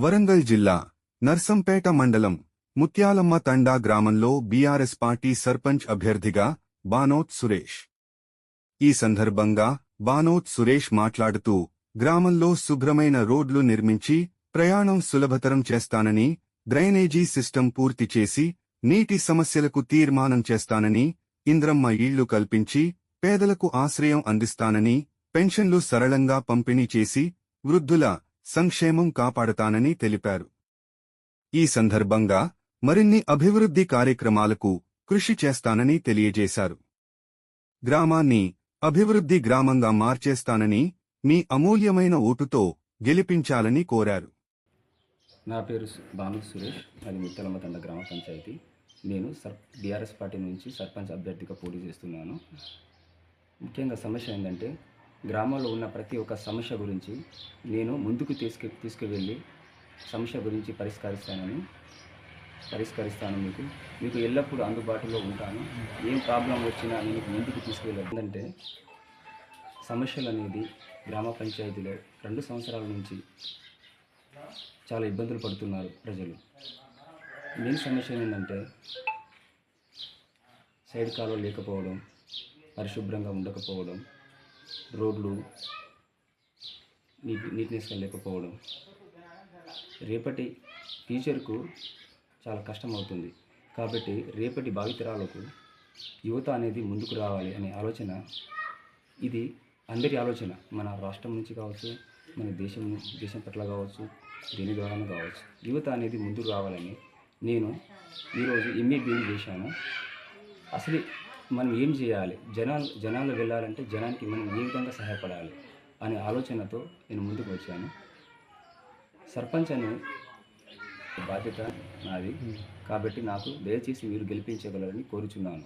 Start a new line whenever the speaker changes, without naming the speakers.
వరంగల్ జిల్లా నర్సంపేట మండలం ముత్యాలమ్మ తండా గ్రామంలో బీఆర్ఎస్ పార్టీ సర్పంచ్ అభ్యర్థిగా బానోత్ సురేష్. ఈ సందర్భంగా బానోత్ సురేష్ మాట్లాడుతూ గ్రామంలో శుభ్రమైన రోడ్లు నిర్మించి ప్రయాణం సులభతరం చేస్తానని డ్రైనేజీ సిస్టం పూర్తి చేసి నీటి సమస్యలకు తీర్మానం చేస్తానని ఇంద్రమ్మ ఇళ్ళు కల్పించి పేదలకు ఆశ్రయం అందిస్తానని పెన్షన్లు సరళంగా పంపిణీ చేసి వృద్ధుల సంక్షేమం కాపాడతానని తెలిపారు. ఈ సందర్భంగా మరిన్ని అభివృద్ధి కార్యక్రమాలకు కృషి చేస్తానని తెలియజేశారు. గ్రామాన్ని అభివృద్ధి గ్రామంగా మార్చేస్తానని మీ అమూల్యమైన ఓటుతో గెలిపించాలని కోరారు.
నా పేరు భాను సురేష్. అది ముత్తలమ్మ తండ గ్రామ పంచాయతీ. నేను సర్ బీఆర్ఎస్ పార్టీ నుంచి సర్పంచ్ అభ్యర్థిగా పోటీ చేస్తున్నాను. ముఖ్యంగా సమస్య ఏంటంటే గ్రామంలో ఉన్న ప్రతి ఒక్క సమస్య గురించి నేను ముందుకు తీసుకు తీసుకువెళ్ళి సమస్య గురించి పరిష్కరిస్తానని పరిష్కరిస్తాను మీకు. మీకు ఎల్లప్పుడూ అందుబాటులో ఉంటాను. ఏం ప్రాబ్లం వచ్చినా నేను మీకు ముందుకు తీసుకువెళ్ళాను. ఏంటంటే సమస్యలు అనేది గ్రామ పంచాయతీలో రెండు సంవత్సరాల నుంచి చాలా ఇబ్బందులు పడుతున్నారు ప్రజలు. మెయిన్ సమస్య ఏంటంటే సైడ్ కాలువ లేకపోవడం పరిశుభ్రంగా ఉండకపోవడం రోడ్లు నీట్ నీట్నెస్గా లేకపోవడం. రేపటి ఫ్యూచర్కు చాలా కష్టం అవుతుంది కాబట్టి రేపటి భావితరాలకు యువత అనేది ముందుకు రావాలి అనే ఆలోచన ఇది అందరి ఆలోచన. మన రాష్ట్రం నుంచి కావచ్చు మన దేశం దేశం పట్ల కావచ్చు దీని ద్వారా కావచ్చు. యువత అనేది ముందుకు రావాలని నేను ఈరోజు ఎంఏ బీఈ చేశాను. అసలు మనం ఏం చేయాలి? జనాలు జనాలు వెళ్ళాలంటే జనానికి మనం ఏ విధంగా సహాయపడాలి అనే ఆలోచనతో నేను ముందుకు వచ్చాను. సర్పంచ్ అనే బాధ్యత నాది. కాబట్టి నాకు దయచేసి మీరు గెలిపించగలరని కోరుచున్నాను.